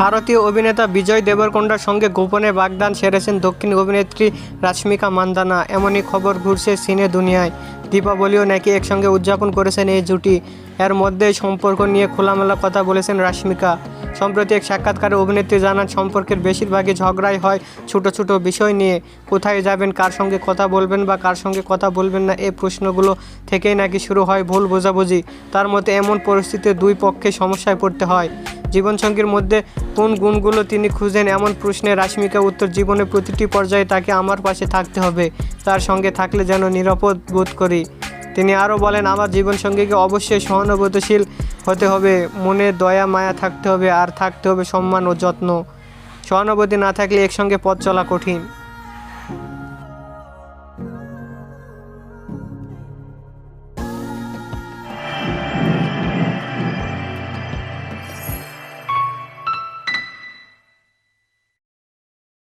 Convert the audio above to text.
ভারতীয় অভিনেতা বিজয় দেবরকোন্ডার সঙ্গে গোপনে বাগদান সেরেছেন দক্ষিণ অভিনেত্রী রাশ্মিকা মান্দানা। এমনই খবর ঘুরছে সিনে দুনিয়ায়। দীপাবলিও নাকি একসঙ্গে উদযাপন করেছেন এই জুটি। এর মধ্যেই সম্পর্ক নিয়ে খোলামেলা কথা বলেছেন রাশ্মিকা। সম্প্রতি এক সাক্ষাৎকারে অভিনেত্রী জানান, সম্পর্কের বেশিরভাগই ঝগড়াই হয় ছোট ছোট বিষয় নিয়ে। কোথায় যাবেন, কার সঙ্গে কথা বলবেন বা কার সঙ্গে কথা বলবেন না এই প্রশ্নগুলো থেকেই নাকি শুরু হয় ভুল বোঝাবুঝি। তার মতে এমন পরিস্থিতিতে দুই পক্ষে সমস্যায় পড়তে হয়। জীবনসঙ্গীর মধ্যে কোন গুণগুলো তিনি খুঁজেন এমন প্রশ্নে রাশ্মিকা উত্তর জীবনের প্রতিটি পর্যায়ে তাকে আমার পাশে থাকতে হবে, তার সঙ্গে থাকলে যেন নিরাপদ বোধ করি। তিনি আরও বলেন, আমার জীবনসঙ্গীকে অবশ্যই সহানুভূতিশীল হতে হবে, মনে দয়া, মায়া থাকতে হবে, আর থাকতে হবে সম্মান ও যত্ন। সহানুভূতি না থাকলে একসঙ্গে পথ চলা কঠিন।